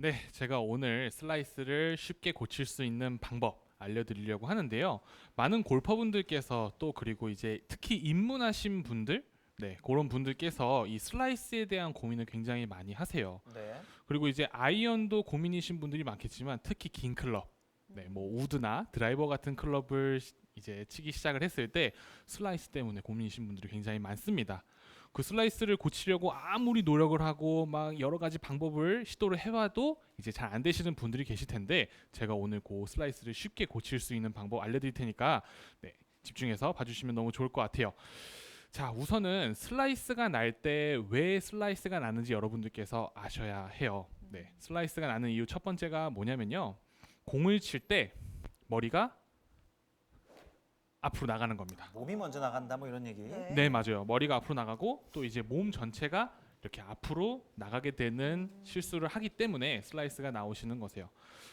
네, 제가 오늘 슬라이스를 쉽게 고칠 수 있는 방법 알려드리려고 하는데요. 많은 골퍼분들께서 또 그리고 이제 특히 입문하신 분들, 네, 그런 분들께서 이 슬라이스에 대한 고민을 굉장히 많이 하세요. 네. 그리고 이제 아이언도 고민이신 분들이 많겠지만 특히 긴 클럽, 네, 뭐 우드나 드라이버 같은 클럽을 시- 이제 치기 시작을 했을 때 슬라이스 때문에 고민이신 분들이 굉장히 많습니다. 그 슬라이스를 고치려고 아무리 노력을 하고 막 여러 가지 방법을 시도를 해봐도 이제 잘 안 되시는 분들이 계실 텐데 제가 오늘 그 슬라이스를 쉽게 고칠 수 있는 방법 알려드릴 테니까 네, 집중해서 봐주시면 너무 좋을 것 같아요. 자 우선은 슬라이스가 날 때 왜 슬라이스가 나는지 여러분들께서 아셔야 해요. 네, 슬라이스가 나는 이유 첫 번째가 뭐냐면요. 공을 칠 때 머리가 앞으로 나가는 겁니다. 몸이 먼저 나간다 뭐 이런 얘기. 네. 네, 맞아요. 머리가 앞으로 나가고 또 이제 몸 전체가 이렇게 앞으로 나가게 되는 실수를 하기 때문에 슬라이스가 나오시는 거세요.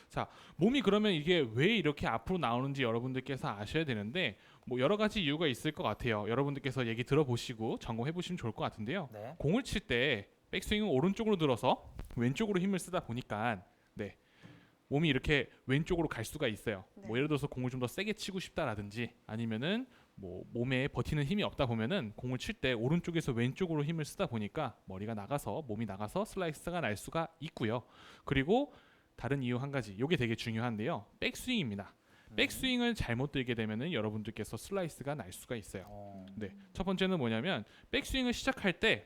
자, 몸이 그러면 이게 왜 이렇게 앞으로 나오는지 여러분들께서 아셔야 되는데 뭐 여러 가지 이유가 있을 것 같아요. 여러분들께서 얘기 들어보시고 점검해 보시면 좋을 것 같은데요. 네. 공을 칠 때 백스윙은 오른쪽으로 들어서 왼쪽으로 힘을 쓰다 보니까 네 몸이 이렇게 왼쪽으로 갈 수가 있어요. 네. 뭐 예를 들어서 공을 좀 더 세게 치고 싶다라든지 아니면은 뭐 몸에 버티는 힘이 없다 보면은 공을 칠 때 오른쪽에서 왼쪽으로 힘을 쓰다 보니까 머리가 나가서 몸이 나가서 슬라이스가 날 수가 있고요. 그리고 다른 이유 한 가지, 요게 되게 중요한데요. 백스윙입니다. 음. 백스윙을 잘못 들게 되면은 여러분들께서 슬라이스가 날 수가 있어요. 어. 네. 첫 번째는 뭐냐면 백스윙을 시작할 때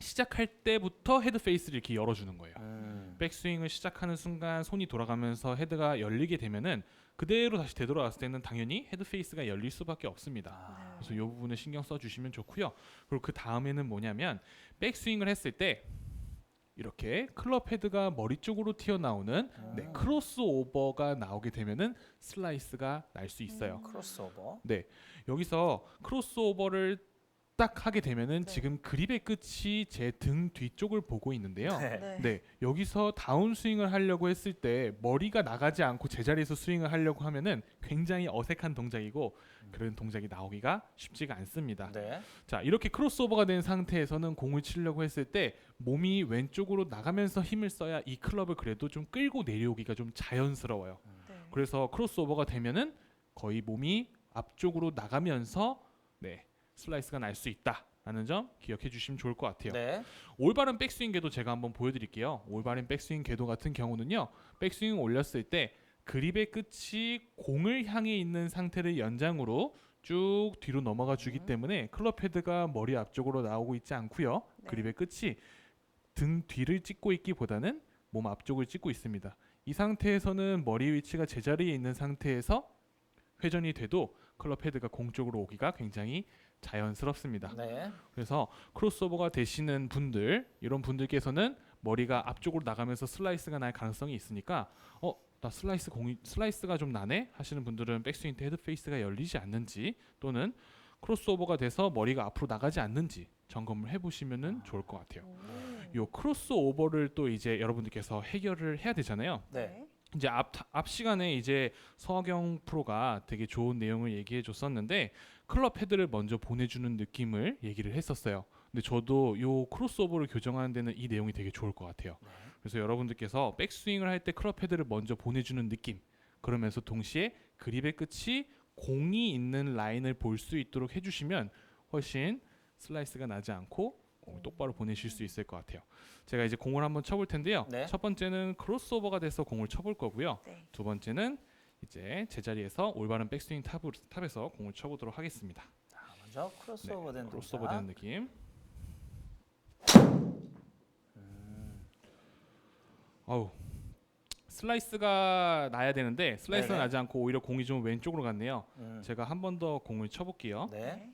시작할 때부터 헤드 페이스를 이렇게 열어주는 거예요. 음. 백스윙을 시작하는 순간 손이 돌아가면서 헤드가 열리게 되면은 그대로 다시 되돌아왔을 때는 당연히 헤드 페이스가 열릴 수밖에 없습니다. 아. 그래서 이 부분을 신경 써 주시면 좋고요. 그리고 그 다음에는 뭐냐면 백스윙을 했을 때 이렇게 클럽 헤드가 머리 쪽으로 튀어나오는 네, 음. 크로스 오버가 나오게 되면은 슬라이스가 날 수 있어요. 크로스오버. 네 여기서 크로스오버를 딱 하게 되면은 네. 지금 그립의 끝이 제 등 뒤쪽을 보고 있는데요. 네. 네. 네 여기서 다운 스윙을 하려고 했을 때 머리가 나가지 않고 제자리에서 스윙을 하려고 하면은 굉장히 어색한 동작이고 그런 동작이 나오기가 쉽지가 않습니다. 네. 자 이렇게 크로스오버가 된 상태에서는 공을 치려고 했을 때 몸이 왼쪽으로 나가면서 힘을 써야 이 클럽을 그래도 좀 끌고 내려오기가 좀 자연스러워요. 네. 그래서 크로스오버가 되면은 거의 몸이 앞쪽으로 나가면서 네 슬라이스가 날 수 있다라는 점 기억해 주시면 좋을 것 같아요. 네. 올바른 백스윙 궤도 제가 한번 보여드릴게요. 올바른 백스윙 궤도 같은 경우는요, 백스윙 올렸을 때 그립의 끝이 공을 향해 있는 상태를 연장으로 쭉 뒤로 넘어가 주기 음. 때문에 클럽 헤드가 머리 앞쪽으로 나오고 있지 않고요. 네. 그립의 끝이 등 뒤를 찍고 있기보다는 몸 앞쪽을 찍고 있습니다. 이 상태에서는 머리 위치가 제자리에 있는 상태에서 회전이 돼도 클럽 헤드가 공 쪽으로 오기가 굉장히 자연스럽습니다. 네. 그래서 크로스오버가 되시는 분들 이런 분들께서는 머리가 앞쪽으로 나가면서 슬라이스가 날 가능성이 있으니까 어 나 슬라이스 공이 슬라이스가 좀 나네 하시는 분들은 백스윙 때 헤드 페이스가 열리지 않는지 또는 크로스오버가 돼서 머리가 앞으로 나가지 않는지 점검을 해보시면은 좋을 것 같아요. 오. 요 크로스오버를 또 이제 여러분들께서 해결을 해야 되잖아요. 네. 이제 앞, 앞 시간에 이제 서경 프로가 되게 좋은 내용을 얘기해 줬었는데 클럽 헤드를 먼저 보내주는 느낌을 얘기를 했었어요. 근데 저도 요 크로스오버를 교정하는 데는 이 내용이 되게 좋을 것 같아요. 네. 그래서 여러분들께서 백스윙을 할 때 클럽 헤드를 먼저 보내주는 느낌 그러면서 동시에 그립의 끝이 공이 있는 라인을 볼 수 있도록 해주시면 훨씬 슬라이스가 나지 않고 공을 똑바로 보내실 수 있을 것 같아요. 제가 이제 공을 한번 쳐볼 텐데요. 네. 첫 번째는 크로스오버가 돼서 공을 쳐볼 거고요. 네. 두 번째는 이제 제자리에서 올바른 백스윙 탑을, 탑에서 공을 쳐보도록 하겠습니다. 자, 먼저 크로스오버 된 네, 크로스오버. 되는 느낌. 음. 아우 슬라이스가 나야 되는데 슬라이스가 네네. 나지 않고 오히려 공이 좀 왼쪽으로 갔네요. 음. 제가 한 번 더 공을 쳐볼게요. 네.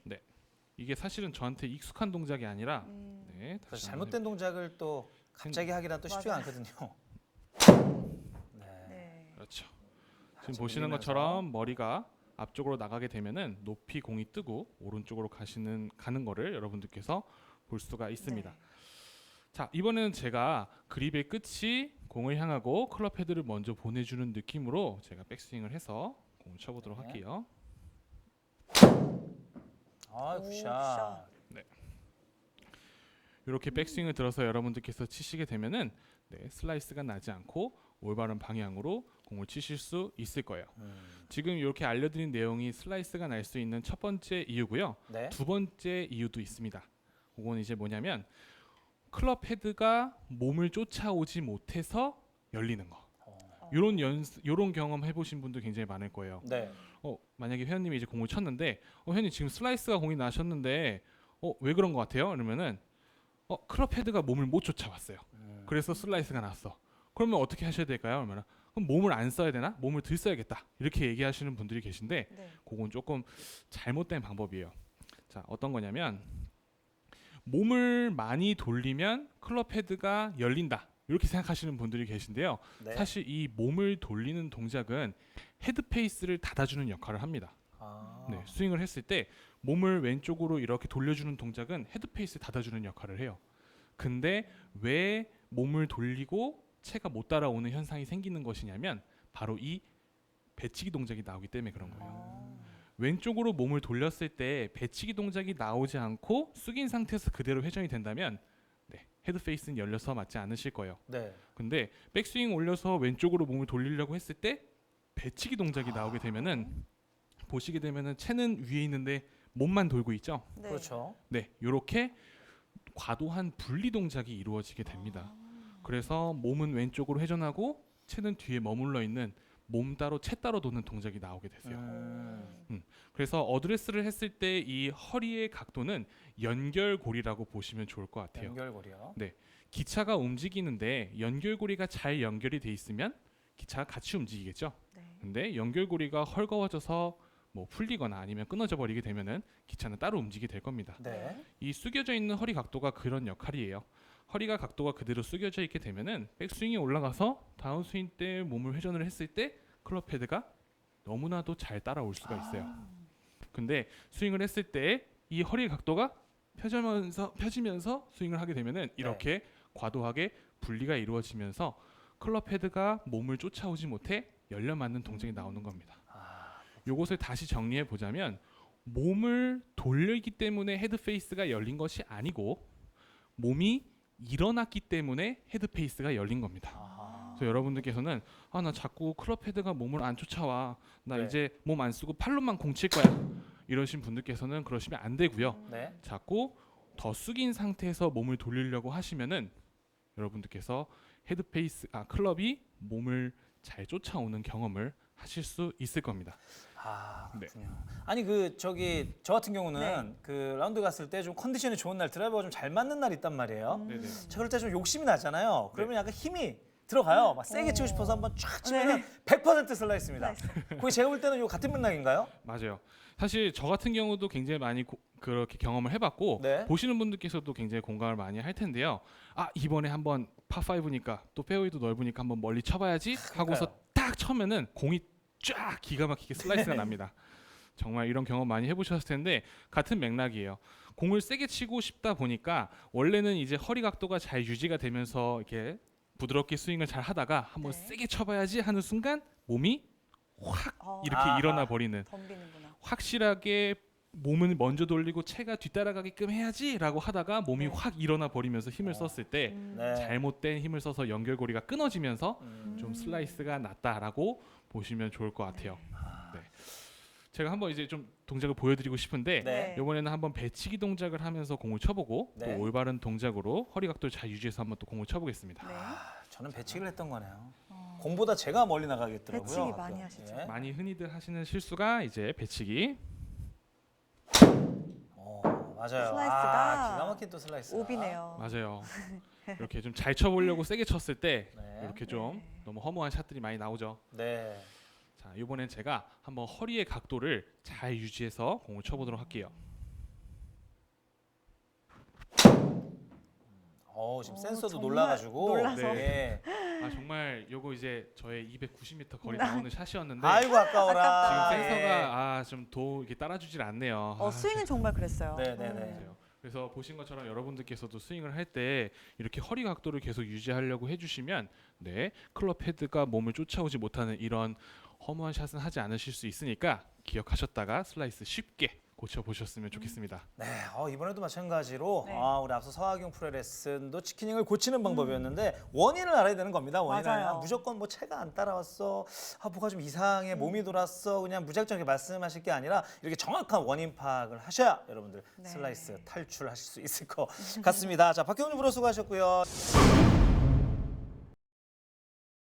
이게 사실은 저한테 익숙한 동작이 아니라 음. 네, 다시 한번 잘못된 동작을 또 갑자기 하기란 또 쉽지가 맞아요. 않거든요. 네. 네. 그렇죠. 자, 지금 좀 보시는 밀면서. 것처럼 머리가 앞쪽으로 나가게 되면은 높이 공이 뜨고 오른쪽으로 가시는 가는 거를 여러분들께서 볼 수가 있습니다. 네. 자 이번에는 제가 그립의 끝이 공을 향하고 클럽 헤드를 먼저 보내주는 느낌으로 제가 백스윙을 해서 공을 쳐보도록 네. 할게요. 아, 오, 굿샷. 샷. 이렇게 백스윙을 들어서 여러분들께서 치시게 되면은 네, 슬라이스가 나지 않고 올바른 방향으로 공을 치실 수 있을 거예요. 음. 지금 이렇게 알려드린 내용이 슬라이스가 날 수 있는 첫 번째 이유고요. 네. 두 번째 이유도 있습니다. 그건 이제 뭐냐면 클럽 헤드가 몸을 쫓아오지 못해서 열리는 거. 어. 요런 연습, 요런 경험 해보신 분들 굉장히 많을 거예요. 네. 어, 만약에 회원님이 이제 공을 쳤는데, 어, 회원님 지금 슬라이스가 공이 나셨는데, 어, 왜 그런 것 같아요? 그러면은, 어, 클럽 헤드가 몸을 못 쫓아왔어요. 음. 그래서 슬라이스가 났어. 그러면 어떻게 하셔야 될까요? 그러면 그럼 몸을 안 써야 되나? 몸을 들 써야겠다. 이렇게 얘기하시는 분들이 계신데, 네. 그건 조금 잘못된 방법이에요. 자, 어떤 거냐면 몸을 많이 돌리면 클럽 헤드가 열린다. 이렇게 생각하시는 분들이 계신데요. 네. 사실 이 몸을 돌리는 동작은 헤드 페이스를 닫아주는 역할을 합니다. 아. 네, 스윙을 했을 때 몸을 왼쪽으로 이렇게 돌려주는 동작은 헤드 페이스 닫아주는 역할을 해요. 근데 왜 몸을 돌리고 채가 못 따라오는 현상이 생기는 것이냐면 바로 이 배치기 동작이 나오기 때문에 그런 거예요. 어. 왼쪽으로 몸을 돌렸을 때 배치기 동작이 나오지 않고 숙인 상태에서 그대로 회전이 된다면 네, 헤드 페이스는 열려서 맞지 않으실 거예요. 네. 근데 백스윙 올려서 왼쪽으로 몸을 돌리려고 했을 때 배치기 동작이 나오게 되면은 보시게 되면은 채는 위에 있는데 몸만 돌고 있죠. 네. 그렇죠. 네, 이렇게 과도한 분리 동작이 이루어지게 됩니다. 그래서 몸은 왼쪽으로 회전하고 채는 뒤에 머물러 있는 몸 따로 채 따로 도는 동작이 나오게 되세요. 음. 그래서 어드레스를 했을 때 이 허리의 각도는 연결고리라고 보시면 좋을 것 같아요. 연결고리요. 기차가 움직이는데 연결고리가 잘 연결이 돼 있으면 기차가 같이 움직이겠죠. 네. 근데 연결고리가 헐거워져서 뭐 풀리거나 아니면 끊어져 버리게 되면은 기차는 따로 움직이게 될 겁니다. 네. 이 숙여져 있는 허리 각도가 그런 역할이에요. 허리가 각도가 그대로 숙여져 있게 되면은 백스윙이 올라가서 다운스윙 때 몸을 회전을 했을 때 클럽 헤드가 너무나도 잘 따라올 수가 있어요. 근데 스윙을 했을 때 이 허리 각도가 펴지면서 펴지면서 스윙을 하게 되면은 이렇게 과도하게 분리가 이루어지면서 클럽 헤드가 몸을 쫓아오지 못해 열려 맞는 동작이 나오는 겁니다. 아. 요것을 다시 정리해 보자면 몸을 돌리기 때문에 헤드 페이스가 열린 것이 아니고 몸이 일어났기 때문에 헤드 페이스가 열린 겁니다. 아하. 그래서 여러분들께서는 아 나 자꾸 클럽 헤드가 몸을 안 쫓아와 나 네. 이제 몸 안 쓰고 팔로만 공 칠 거야 이러신 분들께서는 그러시면 안 되고요 네. 자꾸 더 숙인 상태에서 몸을 돌리려고 하시면은 여러분들께서 헤드 페이스 아 클럽이 몸을 잘 쫓아오는 경험을 하실 수 있을 겁니다 아, 네. 그렇군요. 아니 그 저기 저 같은 경우는 네. 그 라운드 갔을 때 좀 컨디션이 좋은 날 드라이버가 좀 잘 맞는 날 있단 말이에요. 네네. 저 그럴 때 좀 욕심이 나잖아요. 그러면 약간 힘이 들어가요. 막 세게 치고 싶어서 한번 쫙 치면 100% 슬라이스입니다. 거기 제가 볼 때는 요 같은 맥락인가요? 맞아요 사실 저 같은 경우도 굉장히 많이 고- 그렇게 경험을 해봤고 네. 보시는 분들께서도 굉장히 공감을 많이 할 텐데요. 아 이번에 한번 파 5니까 또 페어웨이도 넓으니까 한번 멀리 쳐봐야지 하고서 그러니까요. 딱 쳐면은 공이 쫙 기가 막히게 슬라이스가 납니다. 정말 이런 경험 많이 해보셨을 텐데 같은 맥락이에요. 공을 세게 치고 싶다 보니까 원래는 이제 허리 각도가 잘 유지가 되면서 이렇게 부드럽게 스윙을 잘 하다가 한번 네. 세게 쳐봐야지 하는 순간 몸이 확 어, 이렇게 아하. 일어나 버리는 덤비는구나. 확실하게 몸을 먼저 돌리고 채가 뒤따라가게끔 해야지라고 하다가 몸이 네. 확 일어나 버리면서 힘을 어. 썼을 때 음. 네. 잘못된 힘을 써서 연결고리가 끊어지면서 음. 좀 음. 슬라이스가 났다라고 보시면 좋을 것 같아요. 아, 네. 제가 한번 이제 좀 동작을 보여드리고 싶은데 네. 이번에는 한번 배치기 동작을 하면서 공을 쳐보고 네. 또 올바른 동작으로 허리 각도를 잘 유지해서 한번 또 공을 쳐보겠습니다. 네. 아, 저는 배치기를 했던 거네요. 어. 공보다 제가 멀리 나가겠더라고요. 배치기. 많이 하시죠. 예. 많이 흔히들 하시는 실수가 이제 배치기. 어, 맞아요. 슬라이스가 아, 기가 막힌 또 슬라이스. 오비네요. 맞아요. 이렇게 좀 잘 쳐보려고 세게 쳤을 때 네. 이렇게 좀 네. 너무 허무한 샷들이 많이 나오죠. 네. 자, 이번엔 제가 한번 허리의 각도를 잘 유지해서 공을 쳐보도록 할게요. 어, 지금 어, 센서도 정말 놀라가지고. 놀라서. 네. 아 정말 요거 이제 저의 290m 거리 나오는 샷이었는데 아이고 아까워라. 지금 예. 센서가 아 좀도 이렇게 따라주질 않네요. 어, 아, 스윙은 정말 그랬어요. 네, 네, 네. 맞아요. 그래서 보신 것처럼 여러분들께서도 스윙을 할 때 이렇게 허리 각도를 계속 유지하려고 해주시면 네 클럽 헤드가 몸을 쫓아오지 못하는 이런 허무한 샷은 하지 않으실 수 있으니까 기억하셨다가 슬라이스 쉽게 고쳐 보셨으면 좋겠습니다. 네, 어, 이번에도 마찬가지로 네. 아, 우리 앞서 서학용 프로 레슨도 치킨닝을 고치는 방법이었는데 원인을 알아야 되는 겁니다. 원인을 음. 맞아요. 아, 무조건 뭐 체가 안 따라왔어, 아 뭐가 좀 이상해, 음. 몸이 돌았어, 그냥 무작정 이렇게 말씀하실 게 아니라 이렇게 정확한 원인 파악을 하셔야 여러분들 네. 슬라이스 탈출하실 수 있을 것 같습니다. 자, 박경준 프로 수고하셨고요.